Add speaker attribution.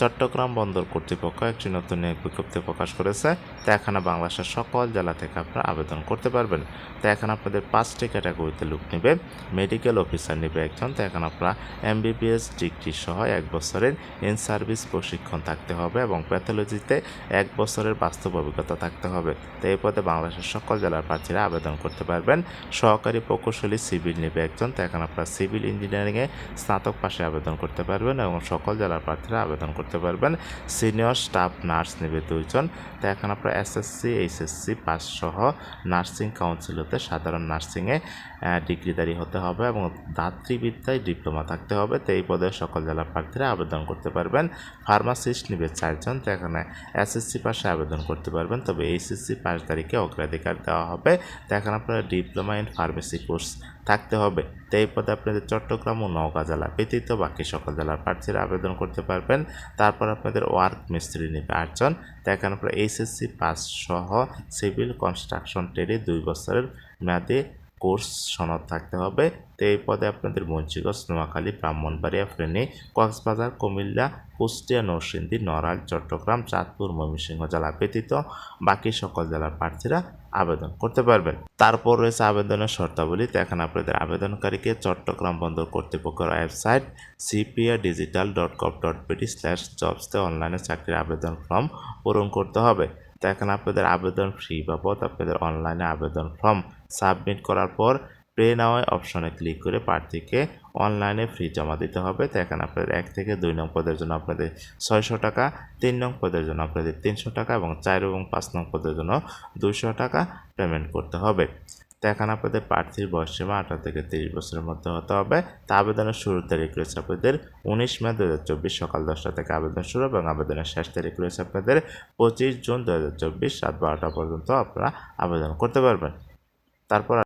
Speaker 1: চট্টগ্রাম বন্দর কর্তৃপক্ষ একটি নতুন নিয়োগ বিজ্ঞপ্তি প্রকাশ করেছে। তো এখানে বাংলাদেশের সকল জেলা থেকে আপনারা আবেদন করতে পারবেন। তো এখানে আপনাদের পাঁচটি ক্যাটাগরিতে লোক নেবে। মেডিকেল অফিসার নেবে একজন। তো এখানে আপনারা এমবিবিএস ডিগ্রি সহ এক বছরের ইন সার্ভিস প্রশিক্ষণ থাকতে হবে এবং প্যাথোলজিতে এক বছরের বাস্তব অভিজ্ঞতা থাকতে হবে। তো এই পদে বাংলাদেশের সকল জেলার প্রার্থীরা আবেদন করতে পারবেন। সহকারী প্রকৌশলী সিভিল নেবে একজন। তো এখানে আপনারা সিভিল ইঞ্জিনিয়ারিংয়ে স্নাতক পাশে আবেদন করতে পারবেন এবং সকল জেলার প্রার্থীরা আবেদন করতে পারবেন। সিনিয়র স্টাফ নার্স নেবে দুইজন। তো এখন আপনার এসএসসি এইচএসসি পাস সহ নার্সিং কাউন্সিল হতে সাধারণ নার্সিংয়ে ডিগ্রিধারী হতে হবে এবং দাত্রীবিদ্যায় ডিপ্লোমা থাকতে হবে। তো এই পদে সকল জেলা প্রার্থীরা আবেদন করতে পারবেন। ফার্মাসিস্ট নেবে চারজন। তো এখানে এসএসসি পাশে আবেদন করতে পারবেন। তবে এইচএসসি পাস তারিখে অগ্রাধিকার দেওয়া হবে। তো এখন আপনারা ডিপ্লোমা ইন ফার্মেসি কোর্স থাকতে হবে। তো এই পদে আপনাদের চট্টগ্রাম ও নওগাঁ জেলা ব্যতীত বাকি সকল জেলার প্রার্থীরা আবেদন করতে পারবেন। তারপর আপনাদের ওয়ার্ক মিস্ত্রি নেবে আটজন। তাই এখানে আপনারা এইচএসসি পাস সহ সিভিল কনস্ট্রাকশন ট্রেডে দুই বছরের মেয়াদে কোর্স সনদ থাকতে হবে। তো এই পদে আপনাদের মুন্সিগঞ্জ নোয়াখালী, ব্রাহ্মণবাড়িয়া, ফেনী, কক্সবাজার, কুমিল্লা, কুষ্টিয়া, নরসিংদী, নড়াইল, চট্টগ্রাম, চাঁদপুর, ময়মনসিংহ জেলা ব্যতীত বাকি সকল জেলার প্রার্থীরা আবেদন করতে পারবেন। তারপর রয়েছে আবেদনের শর্তাবলী। এখানে আপনাদের আবেদনকারীকে চট্টগ্রাম বন্দর কর্তৃপক্ষের website CPR digital dot gov dot BD slash জবসতে অনলাইনে চাকরির আবেদন ফর্ম পূরণ করতে হবে। তো আপনাদের আবেদন ফি বাবদ আপনাদের অনলাইনে আবেদন ফর্ম সাবমিট করার পর পে নাওয়ায় অপশনে ক্লিক করে প্রার্থীকে অনলাইনে ফ্রি জমা দিতে হবে। তো এখানে আপনাদের এক থেকে দুই নং পদের জন্য আপনাদের ছয়শো টাকা, তিন নং পদের জন্য আপনাদের তিনশো টাকা এবং চার এবং পাঁচ নং পদের জন্য দুশো টাকা পেমেন্ট করতে হবে। তো এখানে আপনাদের প্রার্থীর বয়স সীমা আঠারো থেকে তিরিশ বছরের মধ্যে হতে হবে। তা আবেদনের শুরুর তারিখ রয়েছে আপনাদের উনিশ মে দু হাজার চব্বিশ সকাল দশটা থেকে আবেদন শুরু এবং আবেদনের শেষ তারিখ রয়েছে আপনাদের পঁচিশ জুন দু হাজার চব্বিশ রাত বারোটা পর্যন্ত আপনারা আবেদন করতে পারবেন। তারপর